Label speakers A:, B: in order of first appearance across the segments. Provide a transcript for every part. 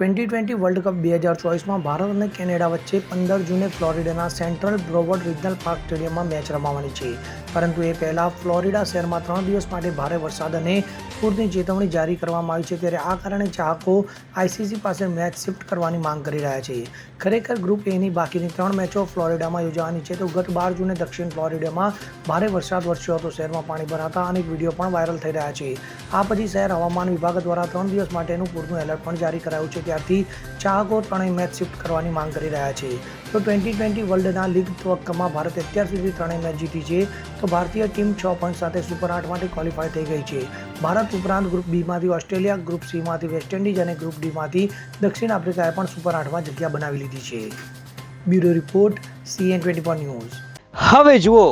A: Twenty twenty world cup બે હજાર ચોવીસમાં ભારત અને કેનેડા વચ્ચે પંદર જૂને ફ્લોરિડાના સેન્ટ્રલ બ્રોવર્ડ રિજનલ પાર્ક સ્ટેડિયમમાં મેચ રમાવાની છે. પરંતુ એ પહેલાં ફ્લોરિડા શહેરમાં ત્રણ દિવસ માટે ભારે વરસાદ અને પૂરની ચેતવણી જારી કરવામાં આવી છે ત્યારે આ કારણે ચાહકો આઈસીસી પાસે મેચ શિફ્ટ કરવાની માંગ કરી રહ્યા છે. ખરેખર ગ્રુપ એની બાકીની ત્રણ મેચો ફ્લોરિડામાં યોજાવાની છે તો ગત બાર જૂને દક્ષિણ ફ્લોરિડામાં ભારે વરસાદ વરસ્યો હતો. શહેરમાં પાણી ભરાતા અનેક વીડિયો પણ વાયરલ થઈ રહ્યા છે. આ પછી શહેર હવામાન વિભાગ દ્વારા ત્રણ દિવસ માટેનું પૂરનું એલર્ટ પણ જારી કરાયું છે. ત્યારથી ચાહકો ત્રણેય મેચ શિફ્ટ કરવાની માંગ કરી રહ્યા છે. તો ટ્વેન્ટી ટ્વેન્ટી વર્લ્ડના લીગ તબક્કામાં ભારત અત્યાર સુધી ત્રણેય મેચ જીતી છે. તો ભારતીય ટીમ છ પોઈન્ટ સાથે સુપર આઠ માટે ક્વોલિફાય થઈ ગઈ છે. ભારત ઉપરાંત ગ્રુપ બીમાંથી ઓસ્ટ્રેલિયા ગ્રુપ સીમાંથી વેસ્ટ ઇન્ડિઝ અને ગ્રુપ ડીમાંથી દક્ષિણ આફ્રિકાએ પણ સુપર આઠમાં જગ્યા બનાવી લીધી છે. Bureau report CN twenty news.
B: હવે જુઓ,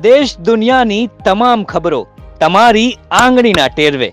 B: દેશ દુનિયાની તમામ ખબરો તમારી આંગળીના ટેરવે.